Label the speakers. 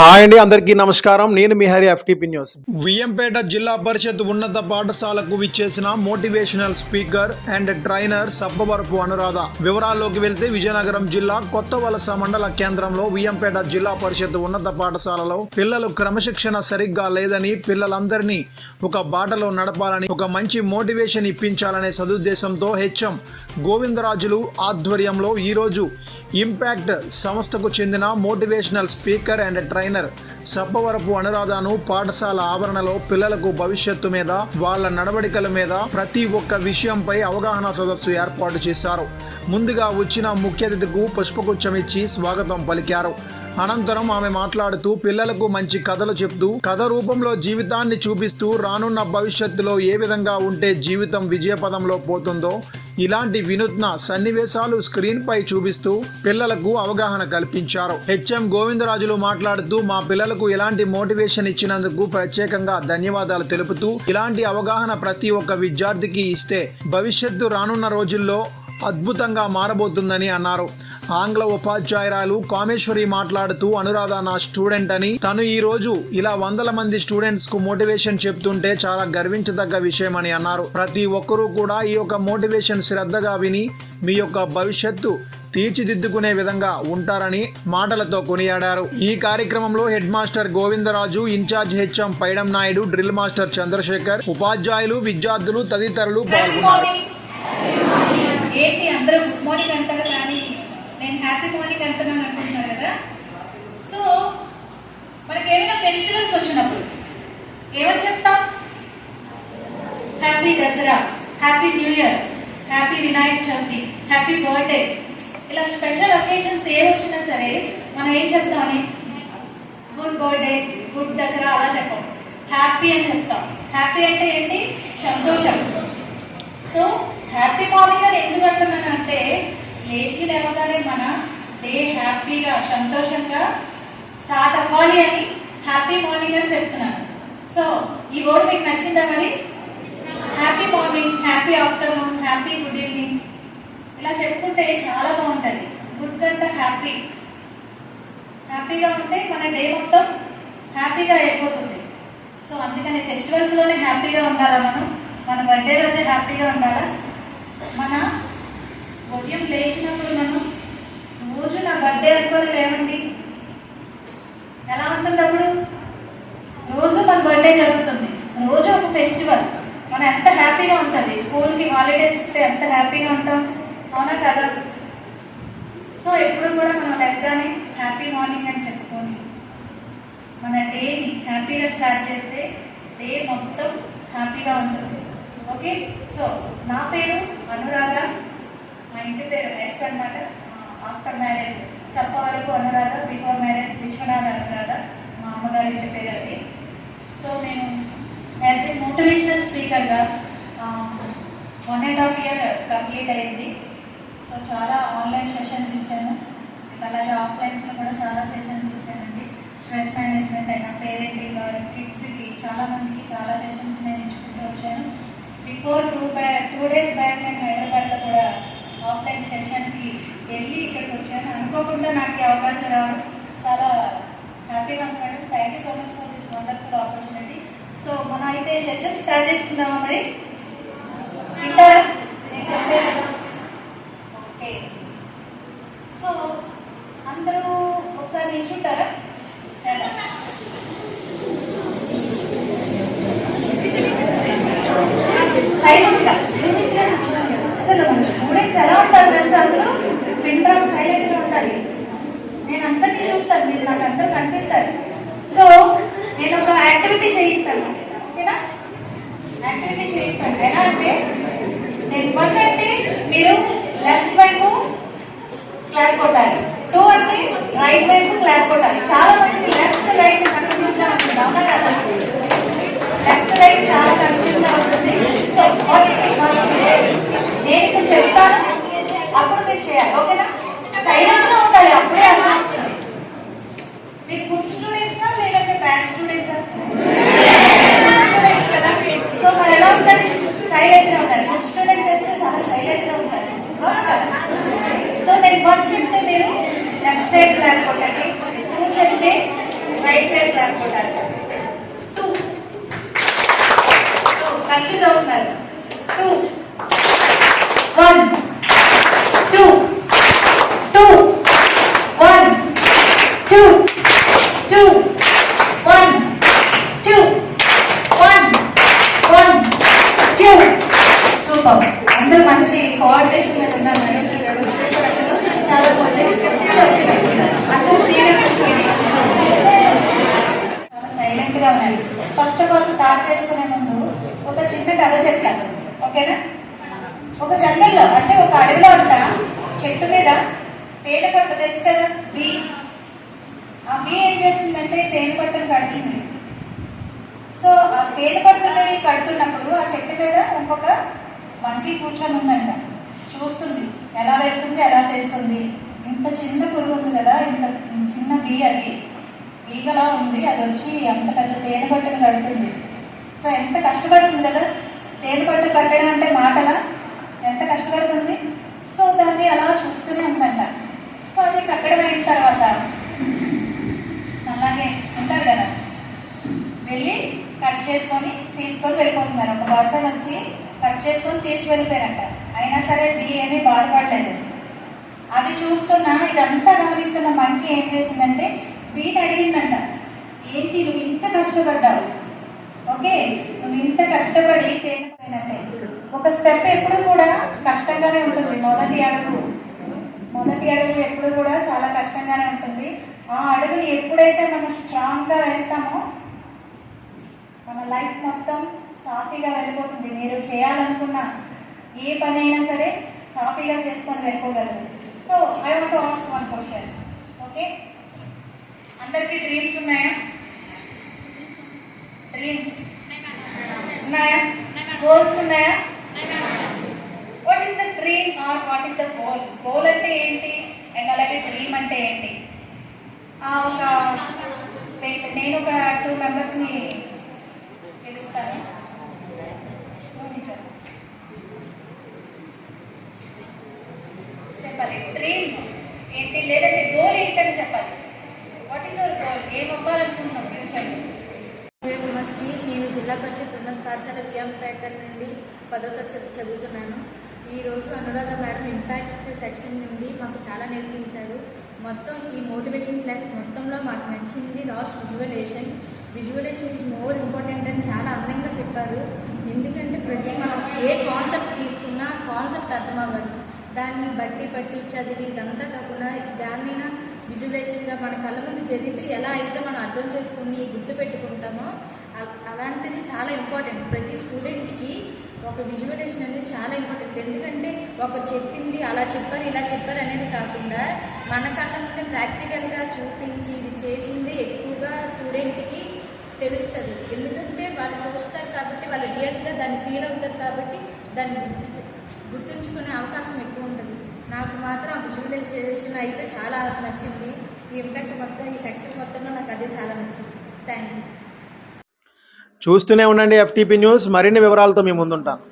Speaker 1: Hi అండి అందరికీ నమస్కారం. నేను మీ హరి ఎఫ్టీపీ న్యూస్.
Speaker 2: విఎంపేట జిల్లా పరిషత్ ఉన్నత పాఠశాలకు విచ్చేసిన motivational speaker and trainer Sabbavarapu Anuradha. వివరాల్లోకి వెళ్తే విజయనగరం జిల్లా కొత్త వలస మండల కేంద్రంలో వియ్యంపేట జిల్లా పరిషత్ ఉన్నత పాఠశాలలో పిల్లలు క్రమశిక్షణ సరిగ్గా లేదని పిల్లలందరినీ ఒక బాటలో నడపాలని ఒక మంచి మోటివేషన్ ఇప్పించాలనే సదుద్దేశంతో హెచ్ఎం గోవిందరాజులు ఆధ్వర్యంలో ఈరోజు ఇంపాక్ట్ సంస్థకు చెందిన motivational speaker and trainer Sabbavarapu అనురాధను పాఠశాల ఆవరణలో పిల్లలకు భవిష్యత్తు మీద వాళ్ళ నడవడికల మీద ప్రతి ఒక్క విషయంపై అవగాహన సదస్సు ఏర్పాటు చేశారు. ముందుగా వచ్చిన ముఖ్య అతిథికు పుష్పగుచ్చం ఇచ్చి స్వాగతం పలికారు. అనంతరం ఆమె మాట్లాడుతూ పిల్లలకు మంచి కథలు చెప్తూ కథ రూపంలో జీవితాన్ని చూపిస్తూ రానున్న భవిష్యత్తులో ఏ విధంగా ఉంటే జీవితం విజయపదంలో పోతుందో ఇలాంటి వినూత్న సన్నివేశాలు స్క్రీన్ పై చూపిస్తూ పిల్లలకు అవగాహన కల్పించారు. హెచ్ఎం గోవిందరాజులు మాట్లాడుతూ మా పిల్లలకు ఎలాంటి మోటివేషన్ ఇచ్చినందుకు ప్రత్యేకంగా ధన్యవాదాలు తెలుపుతూ ఇలాంటి అవగాహన ప్రతి ఒక్క విద్యార్థికి ఇస్తే భవిష్యత్తు రానున్న రోజుల్లో అద్భుతంగా మారబోతుందని అన్నారు. ఆంగ్ల ఉపాధ్యాయురాలు కామేశ్వరి మాట్లాడుతూ అనురాధ నా స్టూడెంట్ అని. తను ఈ రోజు ఇలా వందల మంది స్టూడెంట్స్కు మోటివేషన్ చెప్తుంటే చాలా గర్వించదగ్గ విషయం అని అన్నారు. ప్రతి ఒక్కరూ కూడా ఈ యొక్క మోటివేషన్ శ్రద్ధగా విని మీ యొక్క భవిష్యత్తు తీర్చిదిద్దుకునే విధంగా ఉంటారని మాటలతో కొనియాడారు. ఈ కార్యక్రమంలో head master Govindaraju in charge HM Paidam Naidu drill master Chandrasekhar ఉపాధ్యాయులు విద్యార్థులు తదితరులు పాల్గొన్నారు
Speaker 3: ఏంటి అందరూ గుడ్ మార్నింగ్ అంటారు కానీ నేను హ్యాపీ మార్నింగ్ అంటున్నాను అనుకుంటున్నారు కదా? సో మనకి ఏమైనా ఫెస్టివల్స్ వచ్చినప్పుడు ఏమని చెప్తాం? Happy Dasara happy new year happy Vinayaka Chavithi happy birthday ఇలా స్పెషల్ ఒకేషన్స్ ఏ వచ్చినా సరే మనం ఏం చెప్తామని గుడ్ బర్త్డే గుడ్ దసరా అలా చెప్పాం. హ్యాపీ అని చెప్తాం. హ్యాపీ అంటే ఏంటి? సంతోషం. సో హ్యాపీ మార్నింగ్ అని ఎందుకు అంటున్నాను అంటే లేచి లేవగానే మన డే హ్యాపీగా సంతోషంగా స్టార్ట్ అవ్వాలి అని హ్యాపీ మార్నింగ్ అని చెప్తున్నాను. సో ఈ వర్డ్ మీకు నచ్చిందా మరి? Happy morning happy afternoon happy good evening. ఇలా చెప్పుకుంటే చాలా బాగుంటుంది. గుడ్ కంటే హ్యాపీ. హ్యాపీగా ఉంటే మన డే మొత్తం హ్యాపీగా అయిపోతుంది. సో అందుకని ఫెస్టివల్స్లోనే హ్యాపీగా ఉండాలా మనం? మన బర్త్డే రోజే హ్యాపీగా ఉండాలా? మన ఉదయం లేచినప్పుడు మనం రోజు నా బర్త్డే అనుకొని లేవండి ఎలా ఉంటుంది అప్పుడు రోజు మన బర్త్డే జరుగుతుంది రోజు ఒక ఫెస్టివల్ మనం ఎంత హ్యాపీగా ఉంటుంది స్కూల్కి హాలిడేస్ ఇస్తే ఎంత హ్యాపీగా ఉంటాం? అవునా కదా? సో ఎప్పుడు కూడా మనం లెగ్గానే హ్యాపీ మార్నింగ్ అని చెప్పుకొని మన డేని హ్యాపీగా స్టార్ట్ చేస్తే డే మొత్తం హ్యాపీగా ఉంటుంది. ఓకే? సో నా పేరు అనురాధ. మా ఇంటి పేరు ఎస్ అనమాట ఆఫ్టర్ మ్యారేజ్ సప్ప వరకు అనురాధ బిఫోర్ మ్యారేజ్ విశ్వనాథ్ అనురాధ మా అమ్మగారి ఇంటి పేరు అది సో నేను as a motivational one and half year complete అయింది. సో చాలా ఆన్లైన్ సెషన్స్ ఇచ్చాను. అలాగే ఆఫ్లైన్స్లో కూడా చాలా సెషన్స్ ఇచ్చానండి. స్ట్రెస్ మేనేజ్మెంట్ అయినా పేరెంటింగ్ కిడ్స్కి చాలామందికి చాలా సెషన్స్ నేను ఇచ్చుకుంటూ వచ్చాను. బిఫోర్ టూ బ్యా టూ డేస్ బ్యాక్ నేను హైదరాబాద్లో కూడా ఆఫ్లైన్ సెషన్కి వెళ్ళి ఇక్కడికి వచ్చాను. అనుకోకుండా నాకు అవకాశం రావడం చాలా హ్యాపీగా ఉంది madam thank you so much for this wonderful opportunity so మనం అయితే సెషన్ స్టార్ట్ చేసుకుందామా మరి? వింటారా? నేను ఓకే సో అందరూ ఒకసారి నిల్చుంటారా? సైలెంట్గా సైలెంట్గా నిల్చోండి. అసలు మన స్టూడెంట్స్ ఎలా ఉంటారు తెలుసా అసలు? పిన్ డ్రాప్ సైలెంట్గా ఉండాలి నేను అందరినీ చూస్తాను మీరు నాకు అందరూ కనిపిస్తారు. సో నేను ఒక యాక్టివిటీ చేయిస్తాను. ఓకేనా? యాక్టివిటీ చేయిస్తాను ఎలా అంటే నేను వన్ అంటే మీరు లెఫ్ట్ వైపు క్లాప్ కొట్టాలి. టూ అంటే రైట్ వైపు క్లాప్ కొట్టాలి. చాలా మంది లెఫ్ట్ రైట్ కన్ఫ్యూజ్గా ఉంటుంది అవునా కదా? లెఫ్ట్ రైట్ చాలా కన్ఫ్యూజ్గా ఉంటుంది సో నేను ఇప్పుడు చెప్తాను అప్పుడు మీరు చేయాలి ఓకేనా సైలెంట్గా ఉండాలి అప్పుడే అర్థమవుతుంది మీరు గుడ్ స్టూడెంట్సా లేదంటే బ్యాడ్ స్టూడెంట్సా స్టూడెంట్స్ కదా సో మరి ఎలా ఉంటుంది సైలెంట్గా ఉంటారు. గుడ్ స్టూడెంట్స్ అయితే చాలా సైలెంట్గా ఉంటారు. సో నేను వన్ చెప్తే మీరు లెఫ్ట్ సైడ్ క్లాప్ కొట్టండి. టూ చెప్తే రైట్ సైడ్ క్లాప్ కొట్టాలి. టూ కన్ఫ్యూజ్ అవుతున్నారు. Two one two two one two two one two one one two super అందరూ మంచి కోఆర్డినేషన్ మీద చాలా బాగుంది అందరూ చాలా ఫస్ట్ ఆఫ్ ఆల్ స్టార్ట్ చేసుకునే ముందు ఒక చిన్న కథ చెప్తాను ఓకేనా? ఒక జంగల్లో అంటే ఒక అడవిలో అంట చెట్టు మీద తేనె పట్టు తెలుసు కదా? బీ. ఆ బీ ఏం చేసిందంటే తేనె పట్టును కడుతుంది. సో ఆ తేనె పట్టుని కడుతున్నప్పుడు ఆ చెట్టు మీద ఇంకొక మంకీ కూర్చొని ఉందంట. చూస్తుంది. ఎలా పెడుతుంది ఎలా తెస్తుంది ఇంత చిన్న పురుగు ఉంది కదా ఇంత చిన్న బీ అది. ఈగలా ఉంది అది వచ్చి అంత పెద్ద తేనె పట్టును కడుతుంది. సో ఎంత కష్టపడుతుంది కదా? తేనె పట్టు కట్టడం అంటే మాటలా? ఎంత కష్టపడుతుంది? సో దాన్ని అలా చూస్తూనే ఉందంట. సో అది కట్టడం అయిన తర్వాత. అలాగే ఉంటారు కదా? వెళ్ళి కట్ చేసుకొని తీసుకొని వెళ్ళిపోతున్నారు. ఒక పర్సన్ వచ్చి కట్ చేసుకొని తీసి వెళ్ళిపోయారంట అయినా సరే బి ఏమీ బాధపడలేదు. అది చూస్తున్న ఇదంతా గమనిస్తున్న మంకి ఏం చేసిందంటే బీని అడిగిందంట. ఏంటి నువ్వు ఇంత కష్టపడ్డావు? ఓకే నువ్వు ఇంత కష్టపడి తేలిపోయినట్టే. ఒక స్టెప్ ఎప్పుడు కూడా కష్టంగానే ఉంటుంది. మొదటి అడుగు. మొదటి అడుగు ఎప్పుడు కూడా చాలా కష్టంగానే ఉంటుంది. ఆ అడుగుని ఎప్పుడైతే మనం స్ట్రాంగ్గా వేస్తామో మన లైఫ్ మొత్తం సాఫీగా వెళ్ళిపోతుంది. మీరు చేయాలనుకున్న ఏ పని అయినా సరే సాఫీగా చేసుకొని వెళ్ళిపోగలరు. So I want ask one question okay అందరికీ డ్రీమ్స్ ఉన్నాయా? డ్రీమ్స్ ఉన్నాయా? గోల్స్ ఉన్నాయా? What is the dream or what is the goal goal అంటే ఏంటి? అండ్ అలాగే డ్రీమ్ అంటే ఏంటి? ఆ, ఒక నేను ఒక టూ మెంబర్స్ని పిలుస్తాను నువ్వు నిల్చో. చెప్పాలి డ్రీమ్ ఏంటి లేదంటే గోల్ ఏంటని చెప్పాలి వాట్ ఈస్ యువర్ గోల్ ఏం అవ్వాలనుకుంటున్నాం ఫ్యూచర్లో
Speaker 4: సుమస్కి నేను జిల్లా పరిషత్ ఉన్నత పాఠశాల విఎంపేట నుండి పదో తరగతి చదువుతున్నాను. ఈరోజు అనురాధ మేడం ఇంపాక్ట్ సెక్షన్ నుండి మాకు చాలా నేర్పించారు. మొత్తం ఈ మోటివేషన్ క్లాస్ మొత్తంలో మాకు నచ్చింది last visualisation visualisation is more important అని చాలా అందంగా చెప్పారు. ఎందుకంటే ప్రతి మనం ఏ కాన్సెప్ట్ తీసుకున్నా కాన్సెప్ట్ అర్థం దాన్ని బట్టి పట్టి చదివి ఇదంతా కాకుండా దాన్నైనా విజువలేషన్గా మన కళ్ళ ముందు జరిగితే ఎలా అయితే మనం అర్థం చేసుకుని గుర్తు పెట్టుకుంటామో అలాంటిది చాలా ఇంపార్టెంట్. ప్రతి స్టూడెంట్కి ఒక విజువలైజేషన్ అనేది చాలా ఇంపార్టెంట్. ఎందుకంటే ఒకరు చెప్పింది అలా చెప్పారు ఇలా చెప్పారు అనేది కాకుండా మన కళ్ళ ప్రాక్టికల్గా చూపించి ఇది చేసింది ఎక్కువగా స్టూడెంట్కి తెలుస్తుంది. ఎందుకంటే వాళ్ళు చూస్తారు కాబట్టి వాళ్ళు రియల్గా దాన్ని ఫీల్ అవుతారు కాబట్టి దాన్ని గుర్తుంచుకునే అవకాశం ఎక్కువ ఉంటుంది. నాకు మాత్రం ఆ విజువలైజేషన్ అయితే చాలా నచ్చింది. ఈ ఇంపాక్ట్ మొత్తం ఈ సెక్షన్ మొత్తంలో నాకు అదే చాలా నచ్చింది. థ్యాంక్ యూ
Speaker 1: చూస్తూనే ఉండండి ఎఫ్టీపీ న్యూస్ మరిన్ని వివరాలతో మీ ముందుంటాను.